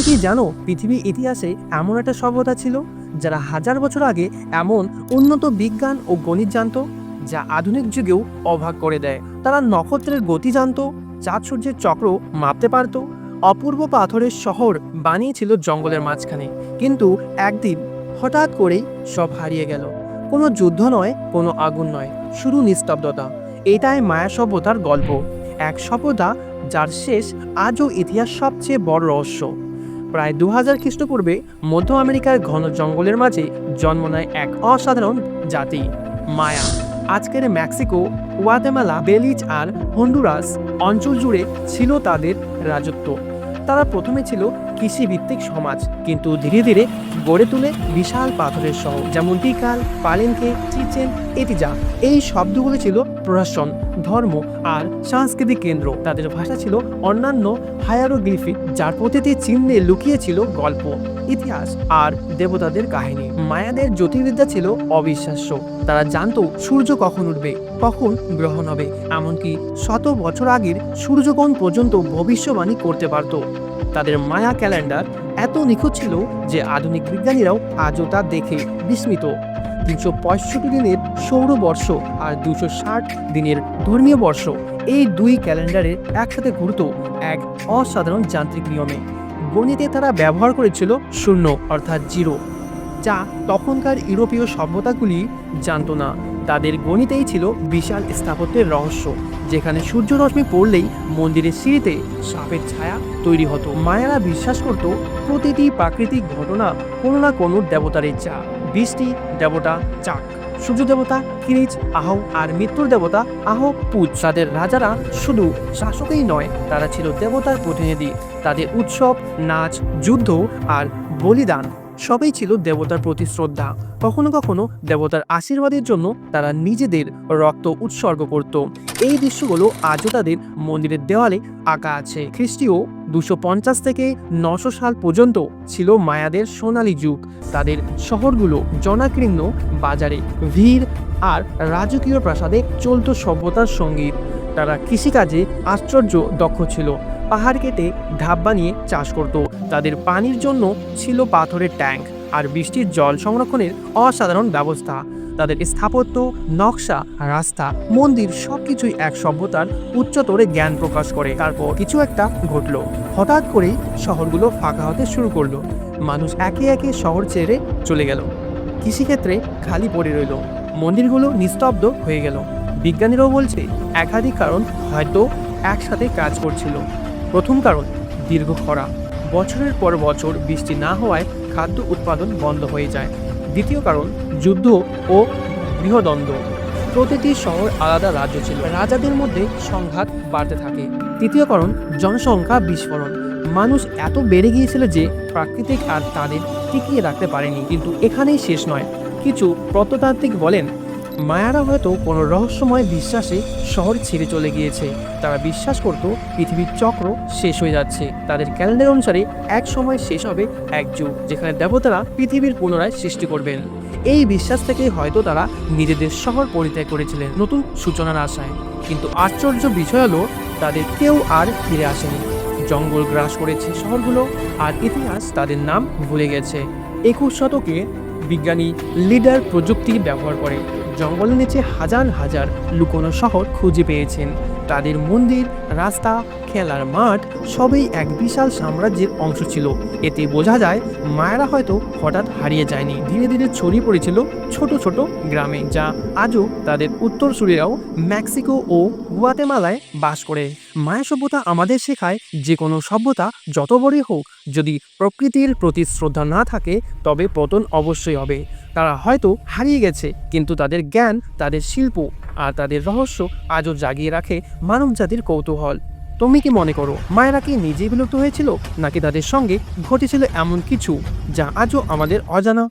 তুমি কি জানো পৃথিবীর ইতিহাসে এমন একটা সভ্যতা ছিল, যারা হাজার বছর আগে এমন উন্নত বিজ্ঞান ও গণিত জানত, যা আধুনিক যুগেও অবাক করে দেয়। তারা নক্ষত্রের গতি জানত, চাঁদ সূর্যের চক্র মাপতে পারত, অপূর্ব পাথরের শহর বানিয়েছিল জঙ্গলের মাঝখানে। কিন্তু একদিন হঠাৎ করেই সব হারিয়ে গেল। কোনো যুদ্ধ নয়, কোনো আগুন নয়, শুধু নিস্তব্ধতা। এটাই মায়া সভ্যতার গল্প। এক সভ্যতা যার শেষ আজও ইতিহাস সবচেয়ে বড় রহস্য। প্রায় দু হাজার খ্রিস্টপূর্বে মধ্য আমেরিকার ঘন জঙ্গলের মাঝে জন্ম নেয় এক অসাধারণ জাতি, মায়া। আজকের মেক্সিকো ওয়াতেমালা বেলিজ আর হন্ডুরাস অঞ্চল জুড়ে ছিল তাদের রাজত্ব। তারা প্রথমে ছিল কৃষিভিত্তিক সমাজ, কিন্তু ধীরে ধীরে গড়ে তুলে বিশাল পাথরের শহর যেমন টিকাল পালেনকে চিচেন এটিজা এই শব্দগুলো ছিল প্রশাসন, ধর্ম আর সাংস্কৃতিক কেন্দ্র। তাদের ভাষা ছিল অন্যান্য হায়ারোগ্লিফিক, যার প্রতিটি চিহ্নে লুকিয়ে ছিল গল্প, ইতিহাস আর দেবতাদের কাহিনী। মায়াদের জ্যোতির্বিদ্যা ছিল অবিশ্বাস্য। তারা জানতো, সূর্য কখন উঠবে, কখন গ্রহণ হবে, এমনকি শত বছর আগের সূর্যকোণ পর্যন্ত ভবিষ্যবাণী করতে পারত। তাদের মায়া ক্যালেন্ডার এত নিখুঁত ছিল যে আধুনিক বিজ্ঞানীরাও আজও তা দেখে বিস্মিত। তিনশো পঁয়ষট্টি দিনের সৌরবর্ষ আর দুশো ষাট দিনের ধর্মীয় বর্ষ এই দুই ক্যালেন্ডারের একসাথে ঘুরত এক অসাধারণ যান্ত্রিক নিয়মে। গণিতে তারা ব্যবহার করেছিল শূন্য অর্থাৎ জিরো, যা তখনকার ইউরোপীয় সভ্যতাগুলি জানতো না। তাদের গণিতেই ছিল বিশাল স্থাপত্যের রহস্য। যেখানে সূর্যরশ্মি পড়লেই মন্দিরের সিঁড়িতে সাপের ছায়া তৈরি হতো। মায়েরা বিশ্বাস করত, প্রতিটি প্রাকৃতিক ঘটনা কোনো না কোনো দেবতার ইচ্ছা বৃষ্টি, দেবতা চাক। সূর্য দেবতা, কিরিচ, আহ আর মৃত্যুর দেবতা, আহ পুজ। তাদের রাজারা শুধু শাসকই নয়, তারা ছিল দেবতার প্রতিনিধি। তাদের উৎসব, নাচ, যুদ্ধ আর বলিদান সবই ছিল দেবতার প্রতি শ্রদ্ধা। কখনো কখনো দেবতার আশীর্বাদের জন্য তারা নিজেদের রক্ত উৎসর্গ করত। এই দৃশ্যগুলো আজও তাদের মন্দিরের দেওয়ালে আঁকা আছে। খ্রিস্টীয় দুশো পঞ্চাশ থেকে নশো সাল পর্যন্ত ছিল মায়াদের সোনালী যুগ। তাদের শহরগুলো জনাকীর্ণ, বাজারে ভিড় আর রাজকীয় প্রাসাদে চলত সভ্যতার সংগীত। তারা কৃষিকাজে আশ্চর্য দক্ষ ছিল। পাহাড় কেটে ধাপ বানিয়ে চাষ করত। তাদের পানির জন্য ছিল পাথরের ট্যাঙ্ক আর বৃষ্টির জল সংরক্ষণের অসাধারণ ব্যবস্থা। তাদের স্থাপত্য, নকশা, রাস্তা, মন্দির সবকিছুই এক সভ্যতার উচ্চতরে জ্ঞান প্রকাশ করে। তারপর কিছু একটা ঘটলো। হঠাৎ করেই শহরগুলো ফাঁকা হতে শুরু করল। মানুষ একে একে শহর ছেড়ে চলে গেল। কৃষিক্ষেত্রে খালি পড়ে রইল। মন্দিরগুলো নিস্তব্ধ হয়ে গেল। বিজ্ঞানীরাও বলছে, একাধিক কারণ হয়তো একসাথে কাজ করছিল। প্রথম কারণ, দীর্ঘ খরা। বছরের পর বছর বৃষ্টি না হওয়ায় খাদ্য উৎপাদন বন্ধ হয়ে যায়। দ্বিতীয় কারণ, যুদ্ধ ও গৃহদ্বন্দ্ব। প্রতিটি শহর আলাদা রাজ্য ছিল। রাজাদের মধ্যে সংঘাত বাড়তে থাকে। তৃতীয় কারণ, জনসংখ্যা বিস্ফোরণ। মানুষ এত বেড়ে গিয়েছিল যে প্রাকৃতিক আর তাদের টিকিয়ে রাখতে পারেনি। কিন্তু এখানেই শেষ নয়। কিছু প্রত্নতাত্ত্বিক বলেন মায়ারা হয়তো কোনো রহস্যময় বিশ্বাসে শহর ছেড়ে চলে গিয়েছে। তারা বিশ্বাস করত পৃথিবীর চক্র শেষ হয়ে যাচ্ছে। তাদের ক্যালেন্ডার অনুসারে এক সময় শেষ হবে এক যুগ, যেখানে দেবতারা পৃথিবীর পুনরায় সৃষ্টি করবেন। এই বিশ্বাস থেকে হয়তো তারা নিজেদের শহর পরিত্যাগ করেছিলেন নতুন সূচনার আশায়। কিন্তু আশ্চর্য বিষয় হলো, তাদের কেউ আর ফিরে আসেনি। জঙ্গল গ্রাস করেছে শহরগুলো, আর ইতিহাস তাদের নাম ভুলে গেছে। একুশ শতকে বিজ্ঞানী লিডার প্রযুক্তি ব্যবহার করে। জঙ্গলের নিচে হাজার হাজার লুকোনো শহর খুঁজে পেয়েছেন। তাদের মন্দির, রাস্তা, খেলার মাঠ সবই এক বিশাল সাম্রাজ্যের অংশ ছিল। এতে বোঝা যায়, মায়েরা হয়তো হঠাৎ হারিয়ে যায়নি। ধীরে ধীরে ছড়িয়ে পড়েছিল ছোট ছোট গ্রামে, যা আজও তাদের উত্তরসূরিরাও মেক্সিকো ও গুয়াতেমালায় বাস করে। মায়া সভ্যতা আমাদের শেখায় যে কোনো সভ্যতা যত বড়ই হোক, যদি প্রকৃতির প্রতি শ্রদ্ধা না থাকে, তবে পতন অবশ্যই হবে। তারা হয়তো হারিয়ে গেছে, কিন্তু তাদের জ্ঞান, তাদের শিল্প আর তাদের রহস্য আজও জাগিয়ে রাখে মানব জাতির কৌতূহল। তুমি কি মনে করো, মায়েরা কি নিজেই বিলুপ্ত হয়েছিল, নাকি তাদের সঙ্গে ঘটেছিল এমন কিছু, যা আজও আমাদের অজানা?